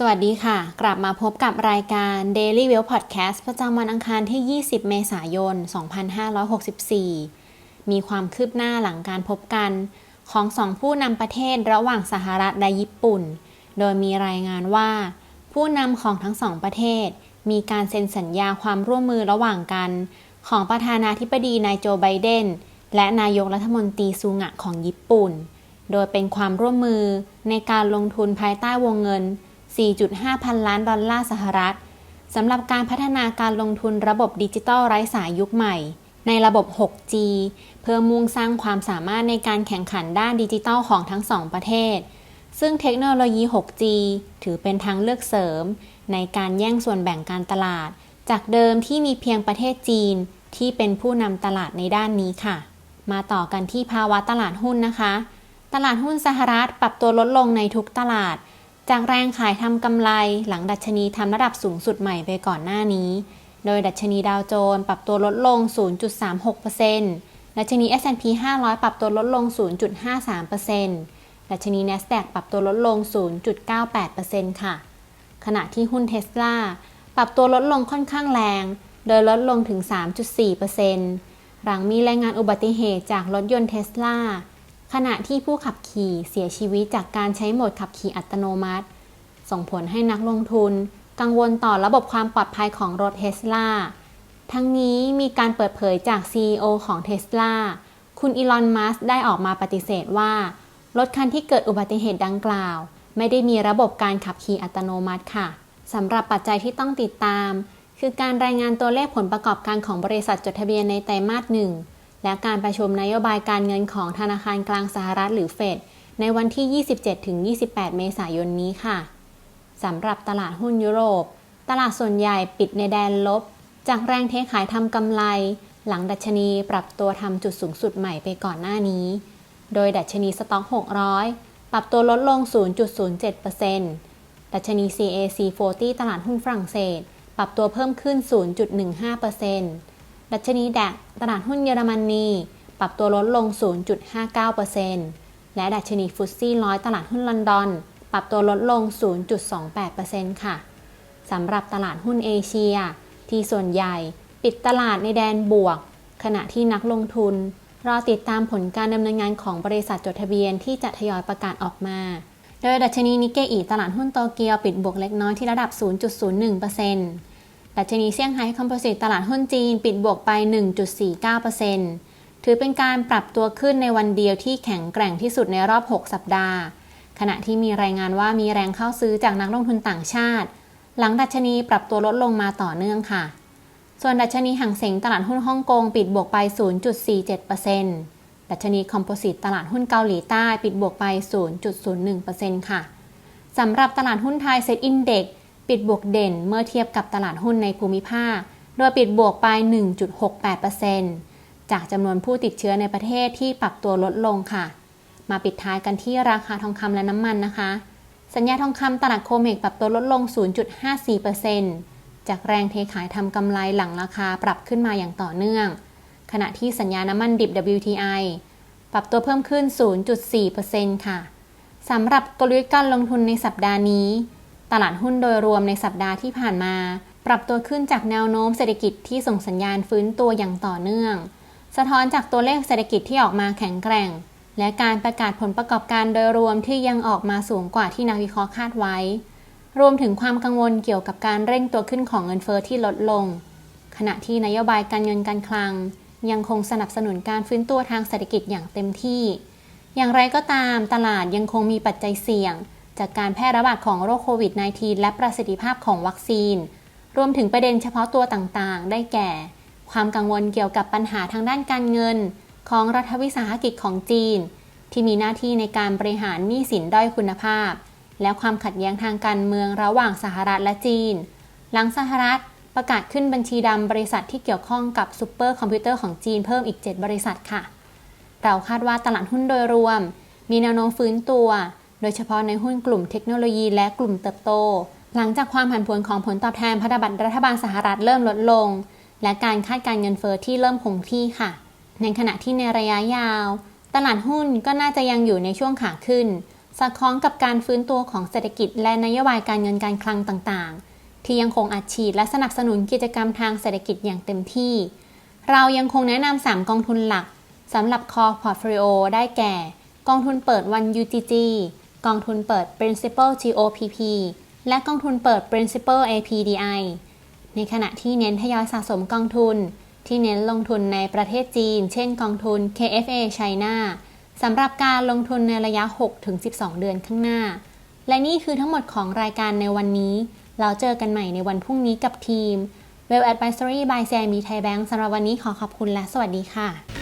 สวัสดีค่ะ กลับมาพบกับรายการ Daily w e l l Podcast ประจำวันอังคารที่ 20 เมษายน 2564 มีความคืบหน้าหลังการพบกัน ของสองผู้นำประเทศระหว่างสหรัฐและญี่ปุ่น โดยมีรายงานว่า ผู้นำของทั้งสองประเทศ มีการเซ็นสัญญาความร่วมมือระหว่างกัน ของประธานาธิบดีนายโจไบเดน และนายกรัฐมนตรีซูงะของญี่ปุ่น โดยเป็นความร่วมมือในการลงทุนภายใต้วงเงิน 4.5 พันล้านดอลลาร์สหรัฐสำหรับการพัฒนาการลงทุนระบบดิจิทัลไร้สายยุคใหม่ ในระบบ 6G เพื่อมุ่งสร้างความสามารถในการแข่งขันด้านดิจิทัลของทั้งสองประเทศ ซึ่งเทคโนโลยี 6G ถือเป็นทางเลือกเสริม ในการแย่งส่วนแบ่งการตลาด จากเดิมที่มีเพียงประเทศจีนที่เป็นผู้นำตลาดในด้านนี้ค่ะ มาต่อกันที่ภาวะตลาดหุ้นนะคะ ตลาดหุ้นสหรัฐปรับตัวลดลงในทุกตลาด จากแรงขายทำกำไรหลังดัชนีทำระดับสูงสุดใหม่ไปก่อนหน้านี้ โดยดัชนีดาวโจนส์ปรับตัวลดลง 0.36%ดัชนี S&P 500 ปรับตัวลดลง 0.53%ดัชนี NASDAQ ปรับตัวลดลง 0.98%ค่ะ ขณะที่หุ้นเทสลาปรับตัวลดลงค่อนข้างแรง โดยลดลงถึง 3.4%หลังมีรายงานอุบัติเหตุจากรถยนต์เทสลา ขณะที่ผู้ขับขี่เสียชีวิตจากการใช้โหมดขับขี่อัตโนมัติ ส่งผลให้นักลงทุน กังวลต่อระบบความปลอดภัยของรถเทสลาทั้งนี้มีการเปิดเผยจาก CEO ของเทสลาคุณอีลอน มัสได้ออกมาปฏิเสธว่า รถคันที่เกิดอุบัติเหตุดังกล่าว ไม่ได้มีระบบการขับขี่อัตโนมัติค่ะ สำหรับปัจจัยที่ต้องติดตาม คือการรายงานตัวเลขผลประกอบการของบริษัทจดทะเบียนในไตรมาสหนึ่ง และการประชุมนโยบายการเงินของธนาคารกลางสหรัฐหรือเฟดในวันที่ 27-28 เมษายนนี้ค่ะ สำหรับตลาดหุ้นยุโรป ตลาดส่วนใหญ่ปิดในแดนลบ จากแรงเทขายทำกำไร หลังดัชนีปรับตัวทำจุดสูงสุดใหม่ไปก่อนหน้านี้ โดยดัชนีสต็อก 600 ปรับตัวลดลง 0.07%ดัชนี CAC 40 ตลาดหุ้นฝรั่งเศส ปรับตัวเพิ่มขึ้น 0.15% ดัชนีแดกตลาดหุ้นเยอรมนีปรับตัวลดลง 0.59%และดัชนีฟุตซี่ร้อยตลาดหุ้นลอนดอน ปรับตัวลดลง 0.28%ค่ะ สำหรับตลาดหุ้นเอเชีย ที่ส่วนใหญ่ปิดตลาดในแดนบวก ขณะที่นักลงทุน รอติดตามผลการดำเนินงานของบริษัทจดทะเบียนที่จะทยอยประกาศออกมา โดยดัชนีนิกเกอีตลาดหุ้นโตเกียวปิดบวกเล็กน้อยที่ระดับ 0.01% ดัชนีเซี่ยงไฮ้คอมโพสิตตลาดหุ้นจีนปิดบวกไป 1.49%ถือเป็นการปรับตัวขึ้นในวันเดียวที่แข็งแกร่งที่สุดในรอบ 6 สัปดาห์ ขณะที่มีรายงานว่ามีแรงเข้าซื้อจากนักลงทุนต่างชาติ หลังดัชนีปรับตัวลดลงมาต่อเนื่องค่ะ ส่วนดัชนีห่างเสงตลาดหุ้นฮ่องกงปิดบวกไป 0.47%ดัชนีคอมโพสิตตลาดหุ้นเกาหลีใต้ปิดบวกไป 0.01%ค่ะสำหรับตลาดหุ้นไทยเซ็ตอินเด็ก ปิดบวกเด่นเมื่อเทียบกับตลาดหุ้นในภูมิภาค โดยปิดบวกไป 1.68%จากจำนวนผู้ติดเชื้อในประเทศที่ปรับตัวลดลงค่ะ มาปิดท้ายกันที่ราคาทองคำและน้ำมันนะคะ สัญญาทองคำตลาดโคเมกปรับตัวลดลง 0.54%จากแรงเทขายทำกำไรหลังราคาปรับขึ้นมาอย่างต่อเนื่อง ขณะที่สัญญาน้ำมันดิบ WTI ปรับตัวเพิ่มขึ้น 0.4%ค่ะสำหรับกลยุทธ์การลงทุนในสัปดาห์นี้ ตลาดหุ้นโดยรวมในสัปดาห์ที่ผ่านมา ปรับตัวขึ้นจากแนวโน้มเศรษฐกิจที่ส่งสัญญาณฟื้นตัวอย่างต่อเนื่อง สะท้อนจากตัวเลขเศรษฐกิจที่ออกมาแข็งแกร่ง และการประกาศผลประกอบการโดยรวมที่ยังออกมาสูงกว่าที่นักวิเคราะห์คาดไว้ รวมถึงความกังวลเกี่ยวกับการเร่งตัวขึ้นของเงินเฟอ้อที่ลดลง ขณะที่นโยบายการเงินการคลัง ยังคงสนับสนุนการฟื้นตัวทางเศรษฐกิจอย่างเต็มที่ อย่างไรก็ตามตลาดยังคงมีปัจจัยเสี่ยง จากการแพร่ระบาดของโรคโควิด -19 และประสิทธิภาพของวัคซีน รวมถึงประเด็นเฉพาะตัวต่างๆ ได้แก่ ความกังวลเกี่ยวกับปัญหาทางด้านการเงิน ของรัฐวิสาหกิจของจีน ที่มีหน้าที่ในการบริหารหนี้สินด้อยคุณภาพ และความขัดแย้งทางการเมืองระหว่างสหรัฐและจีน หลังสหรัฐประกาศขึ้นบัญชีดำบริษัทที่เกี่ยวข้องกับซูเปอร์คอมพิวเตอร์ของจีนเพิ่มอีก 7 บริษัทค่ะ เราคาดว่าตลาดหุ้นโดยรวม มีแนวโน้มฟื้นตัว โดยเฉพาะในหุ้นกลุ่มเทคโนโลยีและกลุ่มเติบโต หลังจากความผันผวนของผลตอบแทนพันธบัตรรัฐบาลสหรัฐเริ่มลดลง และการคาดการเงินเฟอ้อที่เริ่มคงที่ค่ะ ในขณะที่ในระยะยาว ตลาดหุ้นก็น่าจะยังอยู่ในช่วงขาขึ้น สอดคล้องกับการฟื้นตัวของเศรษฐกิจ และนโยบายการเงินการคลังต่างๆ ที่ยังคงอัดฉีดและสนับสนุนกิจกรรมทางเศรษฐกิจอย่างเต็มที่ เรายังคงแนะนำ3กองทุนหลักสำหรับ Core Portfolio ได้แก่ กองทุนเปิด One UGG กองทุนเปิด Principal GOPP และกองทุนเปิด Principal APDI ในขณะที่เน้นทยอยสะสมกองทุน ที่เน้นลงทุนในประเทศจีน เช่นกองทุน KFA China สำหรับการลงทุนในระยะ 6-12 เดือนข้างหน้า และนี่คือทั้งหมดของรายการในวันนี้ เราเจอกันใหม่ในวันพรุ่งนี้กับทีม Well Advisory by CIB Thai Bank สำหรับวันนี้ขอขอบคุณและสวัสดีค่ะ